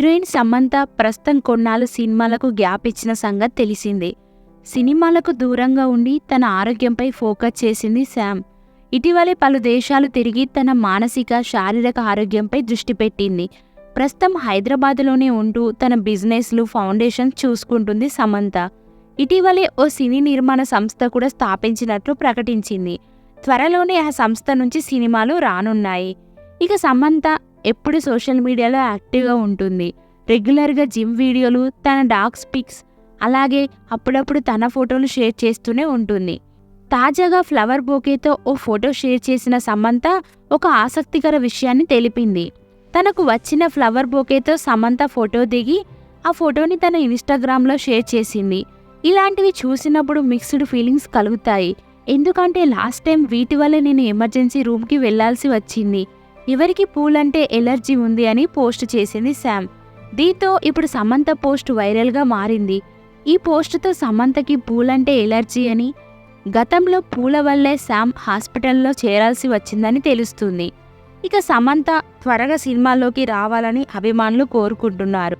Heroine Samantha ప్రస్తుతం కొన్నాళ్ళు సినిమాలకు గ్యాప్ ఇచ్చిన సంగతి తెలిసిందే. సినిమాలకు దూరంగా ఉండి తన ఆరోగ్యంపై ఫోకస్ చేసింది శామ్. ఇటీవలే పలు దేశాలు తిరిగి తన మానసిక శారీరక ఆరోగ్యంపై దృష్టి పెట్టింది. ప్రస్తుతం హైదరాబాద్లోనే ఉంటూ తన బిజినెస్లు ఫౌండేషన్ చూసుకుంటుంది సమంత. ఇటీవలే ఓ సినీ నిర్మాణ సంస్థ కూడా స్థాపించినట్లు ప్రకటించింది. త్వరలోనే ఆ సంస్థ నుంచి సినిమాలు రానున్నాయి. ఇక సమంత ఎప్పుడు సోషల్ మీడియాలో యాక్టివ్గా ఉంటుంది. రెగ్యులర్గా జిమ్ వీడియోలు తన డాగ్స్ పిక్స్ అలాగే అప్పుడప్పుడు తన ఫోటోలు షేర్ చేస్తూనే ఉంటుంది. తాజాగా ఫ్లవర్ బోకేతో ఓ ఫోటో షేర్ చేసిన సమంత ఒక ఆసక్తికర విషయాన్ని తెలిపింది. తనకు వచ్చిన ఫ్లవర్ బోకేతో సమంత ఫోటో దిగి ఆ ఫోటోని తన ఇన్స్టాగ్రామ్లో షేర్ చేసింది. ఇలాంటివి చూసినప్పుడు మిక్స్డ్ ఫీలింగ్స్ కలుగుతాయి. ఎందుకంటే లాస్ట్ టైం వీటి వల్ల నేను ఎమర్జెన్సీ రూమ్కి వెళ్ళాల్సి వచ్చింది. ఎవరికి పూలంటే ఎలర్జీ ఉంది అని పోస్ట్ చేసింది శామ్. దీంతో ఇప్పుడు సమంత పోస్ట్ వైరల్గా మారింది. ఈ పోస్టుతో సమంతకి పూలంటే ఎలర్జీ అని గతంలో పూల వల్లే శామ్ హాస్పిటల్లో చేరాల్సి వచ్చిందని తెలుస్తుంది. ఇక సమంత త్వరగా సినిమాల్లోకి రావాలని అభిమానులు కోరుకుంటున్నారు.